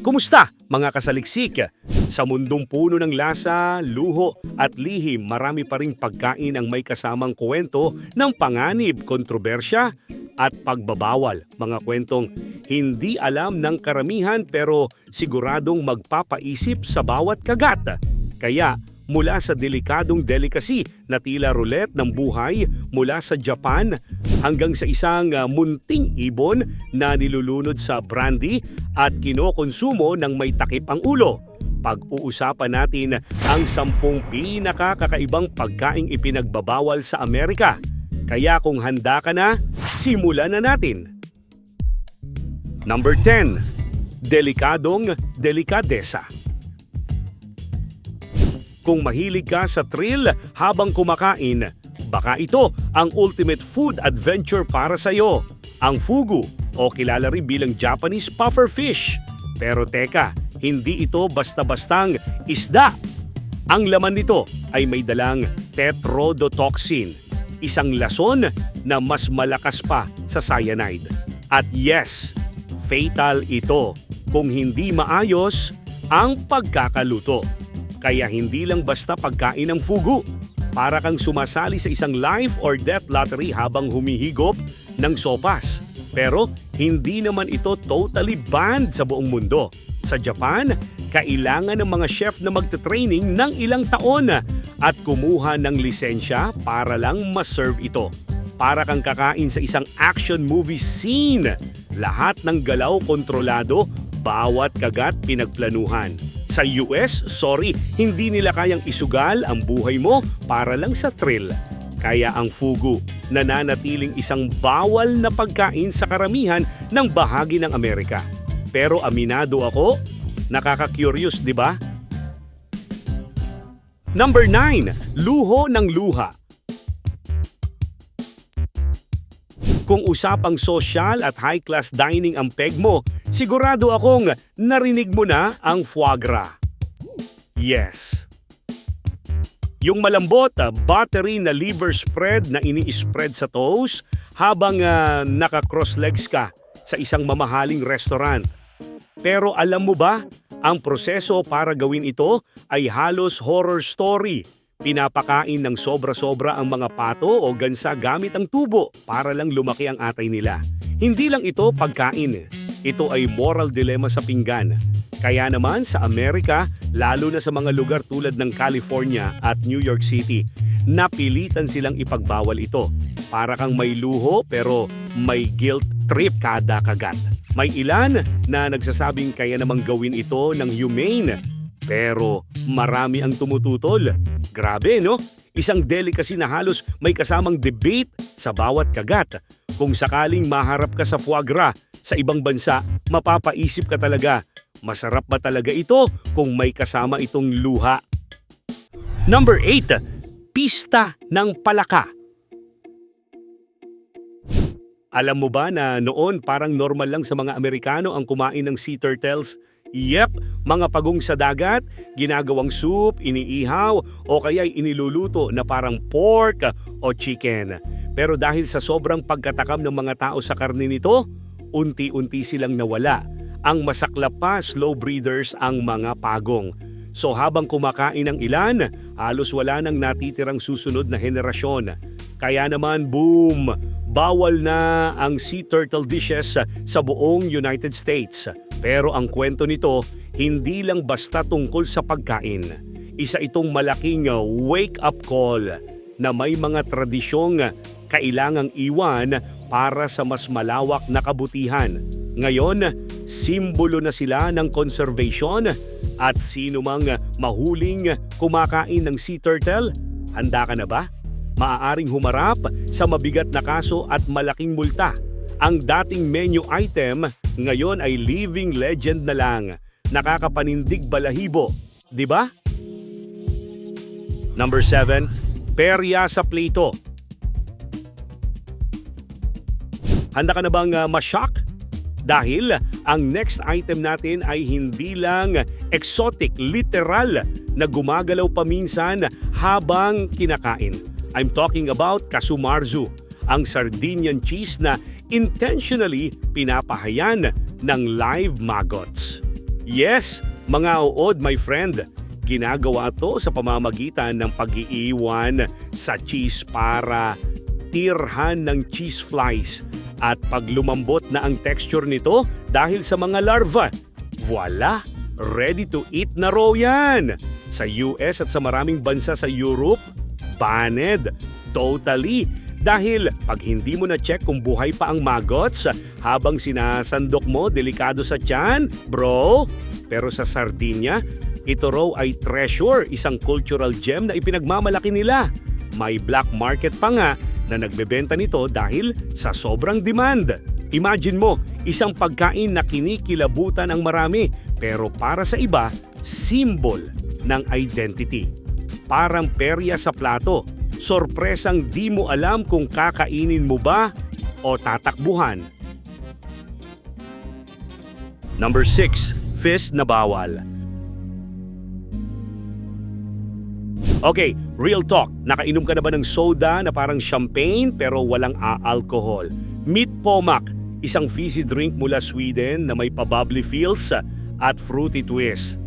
Kumusta mga kasaliksik? Sa mundong puno ng lasa, luho at lihim, marami pa ring pagkain ang may kasamang kwento ng panganib, kontrobersya at pagbabawal. Mga kwentong hindi alam ng karamihan pero siguradong magpapaisip sa bawat kagat. Kaya mula sa delikadong delicacy na tila roulette ng buhay mula sa Japan hanggang sa isang ah, munting ibon na nilulunod sa brandy at kinokonsumo ng may takip ang ulo. Pag-uusapan natin ang sampung pinakakakaibang pagkaing ipinagbabawal sa Amerika. Kaya kung handa ka na, simulan na natin. Number 10. Delikadong delikadesa. Kung mahilig ka sa thrill habang kumakain, baka ito ang ultimate food adventure para sa iyo. Ang fugu o kilala rin bilang Japanese puffer fish. Pero teka, hindi ito basta-bastang isda. Ang laman nito ay may dalang tetrodotoxin, isang lason na mas malakas pa sa cyanide. At yes, fatal ito kung hindi maayos ang pagkakaluto. Kaya hindi lang basta pagkain ng fugu. Para kang sumasali sa isang life or death lottery habang humihigop ng sopas. Pero hindi naman ito totally banned sa buong mundo. Sa Japan, kailangan ng mga chef na magte-training ng ilang taon at kumuha ng lisensya para lang ma-serve ito. Para kang kakain sa isang action movie scene. Lahat ng galaw kontrolado, bawat kagat pinagplanuhan. Sa US, sorry, hindi nila kayang isugal ang buhay mo para lang sa thrill. Kaya ang fugu, nananatiling isang bawal na pagkain sa karamihan ng bahagi ng Amerika. Pero aminado ako, nakaka-curious, di ba? Number 9, luho ng luha. Kung usapang social at high-class dining ang peg mo, sigurado akong narinig mo na ang foie gras. Yes. Yung malambot, ah, buttery na liver spread na ini-spread sa toast habang ah, naka-cross legs ka sa isang mamahaling restaurant. Pero alam mo ba, ang proseso para gawin ito ay halos horror story. Pinapakain ng sobra-sobra ang mga pato o gansa gamit ang tubo para lang lumaki ang atay nila. Hindi lang ito pagkain. Ito ay moral dilemma sa pinggan. Kaya naman sa Amerika, lalo na sa mga lugar tulad ng California at New York City, napilitan silang ipagbawal ito. Para kang may luho pero may guilt trip kada kagat. May ilan na nagsasabing kaya namang gawin ito ng humane. Pero marami ang tumututol. Grabe no? Isang delicacy na halos may kasamang debate sa bawat kagat. Kung sakaling maharap ka sa foie gras sa ibang bansa, mapapaisip ka talaga, masarap ba talaga ito kung may kasama itong luha? Number 8. Pista ng palaka. Alam mo ba na noon parang normal lang sa mga Amerikano ang kumain ng sea turtles? Yep, mga pagong sa dagat, ginagawang soup, iniihaw o kaya'y iniluluto na parang pork o chicken. Pero dahil sa sobrang pagkatakam ng mga tao sa karne nito, unti-unti silang nawala. Ang masaklap pa, slow breeders ang mga pagong. So habang kumakain ng ilan, halos wala nang natitirang susunod na henerasyon. Kaya naman, boom! Bawal na ang sea turtle dishes sa buong United States. Pero ang kwento nito, hindi lang basta tungkol sa pagkain. Isa itong malaking wake-up call na may mga tradisyong kailangang iwan para sa mas malawak na kabutihan. Ngayon, simbolo na sila ng conservation at sino mang mahuling kumakain ng sea turtle, handa ka na ba? Maaaring humarap sa mabigat na kaso at malaking multa. Ang dating menu item ngayon ay living legend na lang. Nakakapanindig balahibo, di ba? Number 7, perya sa plito. Handa ka na bang uh, ma-shock? Dahil ang next item natin ay hindi lang exotic, literal na gumagalaw paminsan habang kinakain. I'm talking about kasumarzu, ang Sardinian cheese na intentionally pinapahayan ng live maggots. Yes, mga uod my friend. Ginagawa to sa pamamagitan ng pag-iiwan sa cheese para tirhan ng cheese flies. At pag lumambot na ang texture nito dahil sa mga larva, voila! Ready to eat na raw yan! Sa US at sa maraming bansa sa Europe, banned. Totally. Dahil pag hindi mo na-check kung buhay pa ang maggots habang sinasandok mo delikado sa tiyan, bro. Pero sa Sardinia, ito raw ay treasure, isang cultural gem na ipinagmamalaki nila. May black market pa nga na nagbebenta nito dahil sa sobrang demand. Imagine mo, isang pagkain na kinikilabutan ang marami pero para sa iba, symbol ng identity. Parang perya sa plato, sorpresang di mo alam kung kakainin mo ba o tatakbuhan. Number 6, fist na bawal. Okay, real talk. Nakainom ka na ba ng soda na parang champagne pero walang a-alcohol? Meat Pomac, isang fizzy drink mula Sweden na may pa-bubbly feels at fruity twist.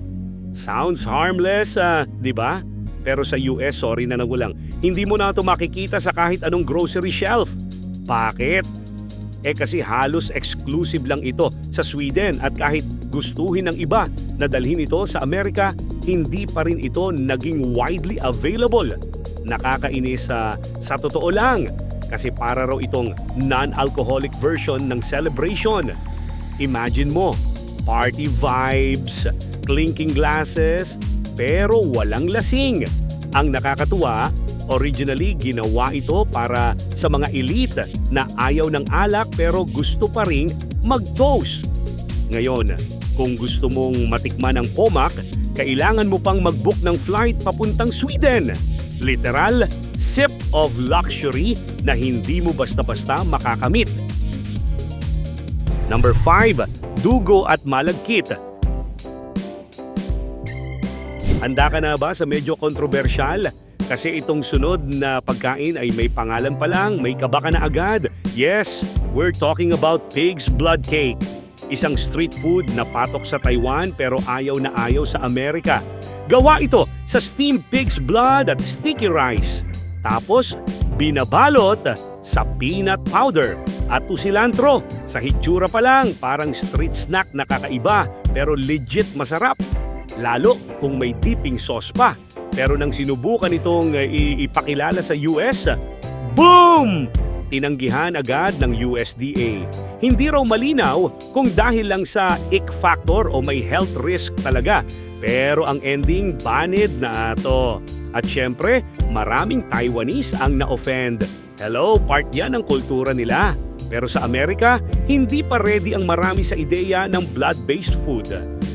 Sounds harmless, ah, di ba? Pero sa US, sorry na nagulang, hindi mo na ito makikita sa kahit anong grocery shelf. Bakit? Eh kasi halos exclusive lang ito sa Sweden at kahit gustuhin ng iba na dalhin ito sa Amerika, hindi pa rin ito naging widely available. Nakakainis sa sa totoo lang kasi para raw itong non-alcoholic version ng celebration. Imagine mo, party vibes, clinking glasses, pero walang lasing. Ang nakakatuwa, originally ginawa ito para sa mga elite na ayaw ng alak pero gusto pa rin mag-toast. Ngayon, kung gusto mong matikman ang Pomac, kailangan mo pang mag-book ng flight papuntang Sweden. Literal, sip of luxury na hindi mo basta-basta makakamit. Number 5, dugo at malagkit. Handa ka na ba sa medyo kontrobersyal? Kasi itong sunod na pagkain ay may pangalan pa lang, may kaba ka na agad. Yes, we're talking about pig's blood cake. Isang street food na patok sa Taiwan pero ayaw na ayaw sa Amerika. Gawa ito sa steamed pig's blood at sticky rice. Tapos, binabalot sa peanut powder at cilantro. Sa hitsura pa lang, parang street snack na kakaiba pero legit masarap. Lalo kung may dipping sauce pa. Pero nang sinubukan itong i- ipakilala sa US, boom! Tinanggihan agad ng USDA. Hindi raw malinaw kung dahil lang sa ick factor o may health risk talaga. Pero ang ending, banned na to. At syempre, maraming Taiwanese ang na-offend. Hello, part yan ng kultura nila. Pero sa Amerika, hindi pa ready ang marami sa ideya ng blood-based food.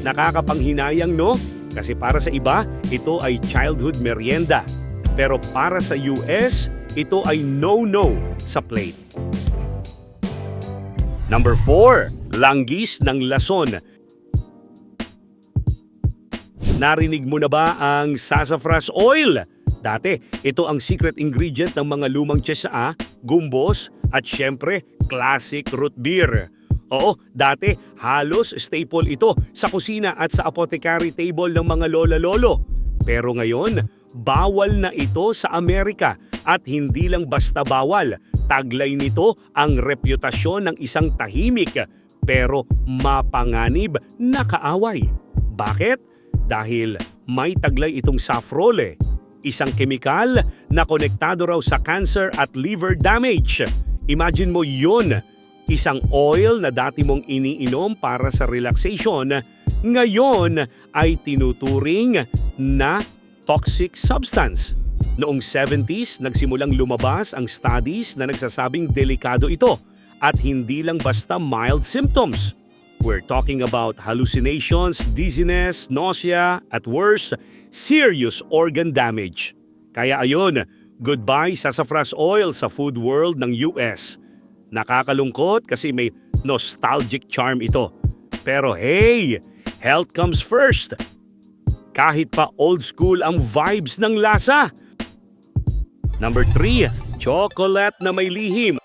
Nakakapanghinayang no? Kasi para sa iba, ito ay childhood merienda. Pero para sa US, ito ay no-no sa plate. Number 4, langgis ng lason. Narinig mo na ba ang sassafras oil? Dati, ito ang secret ingredient ng mga lumang tsaa, gumbos, at syempre, classic root beer. Oo, dati halos staple ito sa kusina at sa apothecary table ng mga lola-lolo. Pero ngayon, bawal na ito sa Amerika at hindi lang basta bawal. Taglay nito ang reputasyon ng isang tahimik pero mapanganib na kaaway. Bakit? Dahil may taglay itong safrole, isang kemikal na konektado raw sa cancer at liver damage. Imagine mo yun, isang oil na dati mong iniinom para sa relaxation, ngayon ay tinuturing na toxic substance. Noong 70s, nagsimulang lumabas ang studies na nagsasabing delikado ito at hindi lang basta mild symptoms. We're talking about hallucinations, dizziness, nausea, at worse, serious organ damage. Kaya ayon, goodbye sassafras oil sa food world ng US. Nakakalungkot kasi may nostalgic charm ito. Pero hey, health comes first. Kahit pa old school ang vibes ng lasa. Number 3, chocolate na may lihim.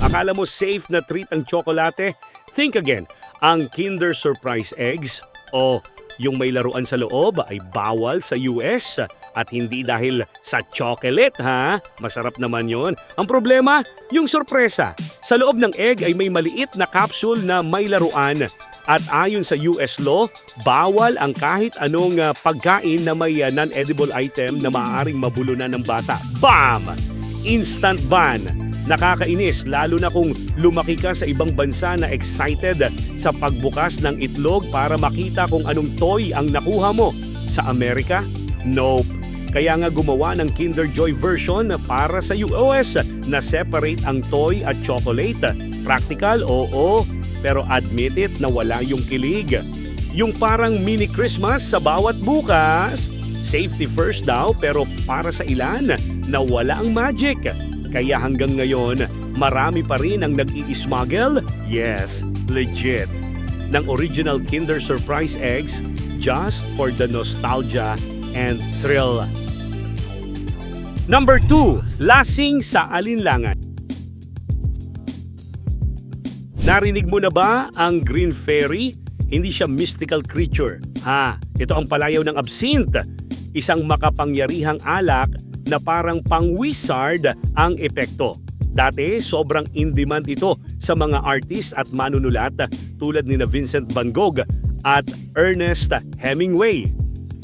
Akala mo safe na treat ang tsokolate? Think again. Ang Kinder Surprise Eggs o yung may laruan sa loob ay bawal sa US at hindi dahil sa chocolate ha. Masarap naman yon. Ang problema, yung sorpresa. Sa loob ng egg ay may maliit na capsule na may laruan at ayon sa US law, bawal ang kahit anong ah, pagkain na may ah, non-edible item na maaaring mabulunan ng bata. Bam! Instant ban. Nakakainis lalo na kung lumaki ka sa ibang bansa na excited sa pagbukas ng itlog para makita kung anong toy ang nakuha mo. Sa Amerika? Nope. Kaya nga gumawa ng Kinder Joy version para sa US na separate ang toy at chocolate. Practical, oo, pero admit it na wala yung kilig. Yung parang mini Christmas sa bawat bukas. Safety first daw pero para sa ilan na wala ang magic. Kaya hanggang ngayon, marami pa rin ang nag-i-smuggle? Yes, legit. Ng original Kinder Surprise Eggs just for the nostalgia and thrill. Number 2, lasing sa alinlangan. Narinig mo na ba ang Green Fairy? Hindi siya mystical creature. Ha, ito ang palayaw ng absinthe. Isang makapangyarihang alak na parang pang-wizard ang epekto. Dati, sobrang in-demand ito sa mga artist at manunulat tulad ni na Vincent van Gogh at Ernest Hemingway.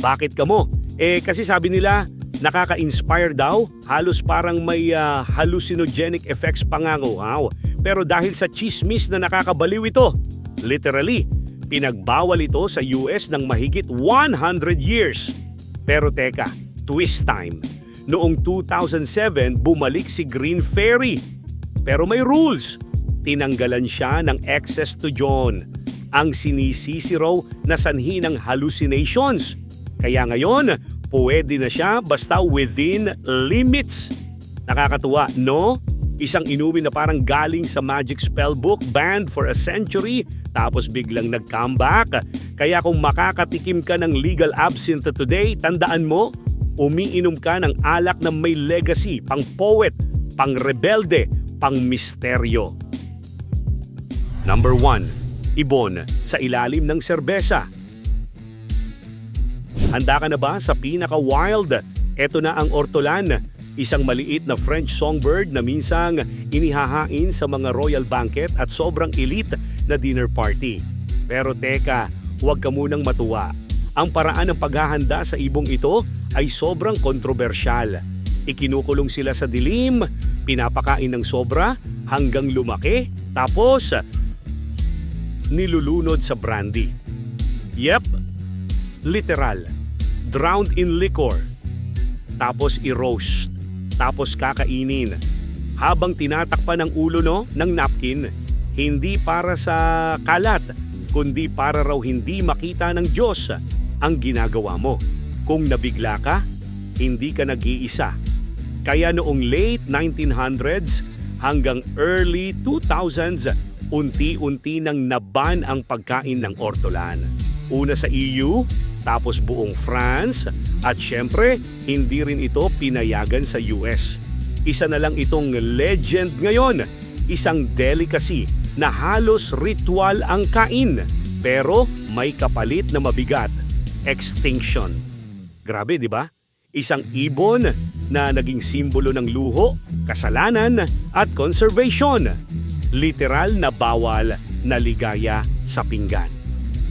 Bakit ka mo? Eh kasi sabi nila, nakaka-inspire daw, halos parang may ah, hallucinogenic effects pa nga wow. Pero dahil sa chismis na nakakabaliw ito, literally, pinagbawal ito sa US ng mahigit 100 years. Pero teka, twist time. Noong 2007, bumalik si Green Fairy. Pero may rules. Tinanggalan siya ng access to John. Ang sinisisi raw na sanhi ng hallucinations. Kaya ngayon, pwede na siya basta within limits. Nakakatuwa, no? Isang inumin na parang galing sa magic spellbook, banned for a century, tapos biglang nag-comeback. Kaya kung makakatikim ka ng legal absinthe today, tandaan mo, umiinom ka ng alak na may legacy, pang poet, pang rebelde, pang misteryo. Number 1. Ibon sa ilalim ng serbesa. Handa ka na ba sa pinaka-wild? Ito na ang ortolan, isang maliit na French songbird na minsang inihahain sa mga royal banquet at sobrang elite na dinner party. Pero teka, huwag ka munang matuwa. Ang paraan ng paghahanda sa ibong ito ay sobrang kontrobersyal. Ikinukulong sila sa dilim, pinapakain ng sobra hanggang lumaki, tapos nilulunod sa brandy. Yep, literal. Drowned in liquor. Tapos i-roast. Tapos kakainin. Habang tinatakpan ng ulo no, ng napkin, hindi para sa kalat, kundi para raw hindi makita ng Diyos ang ginagawa mo. Kung nabigla ka, hindi ka nag-iisa. Kaya noong late 1900s hanggang early 2000s, unti-unti nang naban ang pagkain ng ortolan. Una sa EU, tapos buong France, at syempre, hindi rin ito pinayagan sa US. Isa na lang itong legend ngayon, isang delicacy na halos ritual ang kain, pero may kapalit na mabigat, extinction. Grabe, di ba? Isang ibon na naging simbolo ng luho, kasalanan at conservation. Literal na bawal na ligaya sa pinggan.